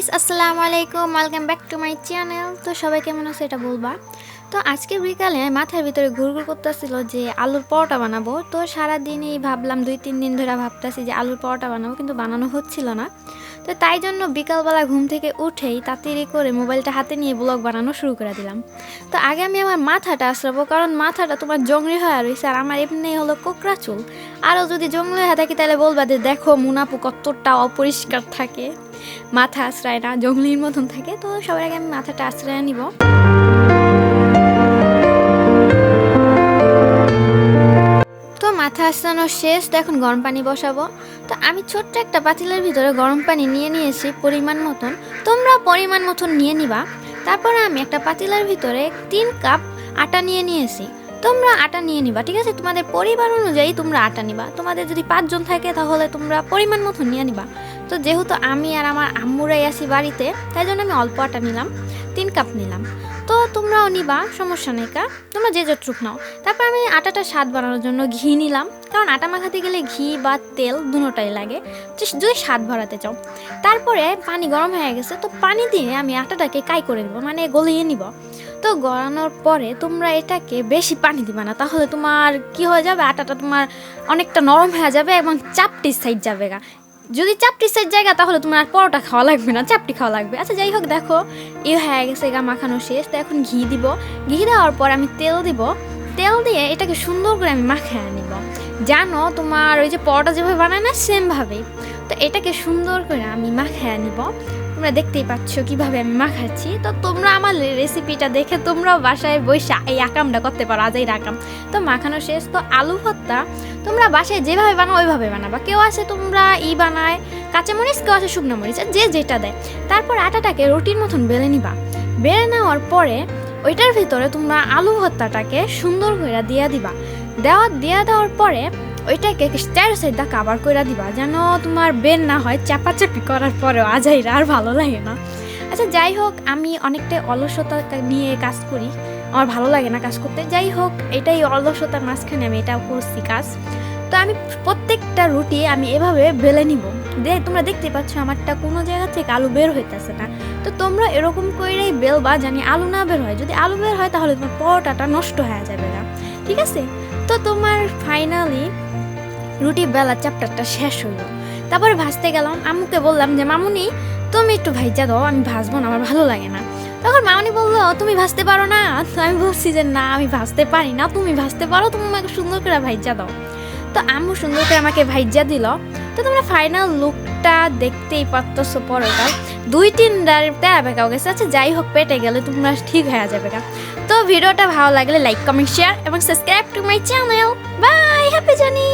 Guys, আসসালামু আলাইকুম welcome back to my channel তো সবাই কেমন আছে এটা বলবা? তো আজকে বিকালে মাথার ভিতরে ঘুরঘুর করতেছিল যে আলুর পরোটা বানাবো। তো সারাদিনই ভাবলাম, দুই, তিন দিন ধরে ভাবতেছি যে আলুর পরোটা বানাবো, কিন্তু বানানো হচ্ছিল না। তো তাই জন্য বিকালবেলা ঘুম থেকে উঠেই তাড়াতাড়ি করে মোবাইলটা হাতে নিয়ে ব্লগ বানানো শুরু করে দিলাম। তো আগে আমি আমার মাথাটা আশ্রাবো কারণ মাথাটা তোমার জংলি হয়ে রয়েছে, আর আমার এমনি হলো কোকড়া চুল। আরও যদি জংলি হয়ে থাকি, তাহলে বলবা যে দেখো মুনাপু কতটা অপরিষ্কার থাকে। মাথা আশ্রয় না, জঙ্গলির মতন থাকে, তো সবার আগে আমি মাথাটা আশ্রয় নিব। তো মাথা আশ্রানো শেষ তো এখন গরম পানি বসাবো। তো আমি ছোট্ট একটা পাতিলের ভিতরে গরম পানি নিয়ে নিয়েছি পরিমাণ মতন। তোমরা পরিমাণ মতন নিয়ে নিবা। তারপরে আমি একটা পাতিলার ভিতরে তিন কাপ আটা নিয়ে নিয়েছি। তোমরা আটা নিয়ে নিবা, ঠিক আছে? তোমাদের পরিবার অনুযায়ী তোমরা আটা নিবা। তোমাদের যদি পাঁচজন থাকে, তাহলে তোমরা পরিমাণ মতন নিয়ে নিবা। তো যেহেতু আমি আর আমার আম্মুরাই আছি বাড়িতে, তাই জন্য আমি অল্প আটা নিলাম, তিন কাপ নিলাম। তো তোমরাও নিবা, সমস্যা নেই কা। তোমরা যে যতটুক নাও। তারপর আমি আটাটা স্বাদ বানানোর জন্য ঘি নিলাম। কারণ আটা মাখাতে গেলে ঘি বা তেল দুটোটাই লাগে। যদি স্বাদ বাড়াতে চাও। তারপরে পানি গরম হয়ে গেছে, তো পানি দিয়ে আমি আটাটাকে কাই করে নেব মানে গলিয়ে নিব। তো গড়ানোর পরে তোমরা এটাকে বেশি পানি দিবা না, তাহলে তোমার কি হয়ে যাবে? আটাটা তোমার অনেকটা নরম হয়ে যাবে এবং চাপটি সাইড যাবে গা। যদি চাপটি সাইড জায়গা, তাহলে তোমার আর পরোটা খাওয়া লাগবে না, চাপটি খাওয়া লাগবে। আচ্ছা যাই হোক, দেখো, এ হয়ে গেছে গা, মাখানো শেষ। তো এখন ঘি দিব। ঘি দেওয়ার পর আমি তেল দিব। তেল দিয়ে এটাকে সুন্দর করে আমি মাখিয়ে নিব। জানো, তোমার ওই যে পরোটা যেভাবে বানায় না সেমভাবেই তো এটাকে সুন্দর করে আমি মাখিয়ে নিব। তোমরা দেখতেই পাচ্ছ কীভাবে আমি মাখাচ্ছি। তো তোমরা আমার রেসিপিটা দেখে তোমরাও বাসায় বসে এই আকামটা করতে পারো আজ এই আকাম তো মাখানো শেষ। তো আলু ভর্তা তোমরা বাসায় যেভাবে বানাও, ওইভাবে বানাবা। কেউ আছে তোমরা ই বানায় কাঁচামরিচ কেউ আছে শুকনো মরিচ যে যেটা দেয়। তারপর আটাটাকে রুটির মতন বেলে নিবা। বেলে নেওয়ার পরে ওইটার ভিতরে তোমরা আলু ভর্তাটাকে সুন্দর করে দিয়া দিবা। দেওয়া, দিয়া দেওয়ার পরে ওইটাকে চার সাইডটা কাবার করে দিবা, যেন তোমার বের না হয়, চাপাচাপি করার পরেও আজাইরা আর ভালো লাগে না। আচ্ছা যাই হোক, আমি অনেকটাই অলসতা নিয়ে কাজ করি। আমার ভালো লাগে না কাজ করতে। যাই হোক, এটাই অলসতার মাঝখানে আমি এটাও করছি কাজ। তো আমি প্রত্যেকটা রুটি আমি এভাবে বেলে নিব। দে, তোমরা দেখতে পাচ্ছ আমারটা কোনো জায়গা থেকে আলু বের হইতেছে না। তো তোমরা এরকম করেই বেলবা জানি আলু না বের হয়। যদি আলু বের হয় তাহলে তোমার পরোটাটা নষ্ট হয়ে যাবে না। ঠিক আছে? তো তোমার ফাইনালি রুটি বেলা চ্যাপ্টারটা শেষ হইল। তারপরে ভাজতে গেলাম। আম্মুকে বললাম যে, মামুনি, তুমি একটু ভাইজা দাও, আমি ভাজবো না, আমার ভালো লাগে না। তখন মামনি বলল, তুমি ভাজতে পারো না? তো আমি বলছি যে, না, আমি ভাজতে পারি না। তুমি ভাজতে পারো, তুমি আমাকে সুন্দর করে ভাইজা দাও। তো আম্মু সুন্দর করে আমাকে ভাইজা দিল। তো তোমরা ফাইনাল লুকটা দেখতেই পারতেছো পরোটার দুই, তিন তেরা বেকাও গেছে। আচ্ছা যাই হোক, পেটে গেলে তোমরা ঠিক হয়ে যাবে তো ভিডিওটা ভালো লাগলে লাইক কমেন্ট শেয়ার এবং subscribe to my channel bye happy journey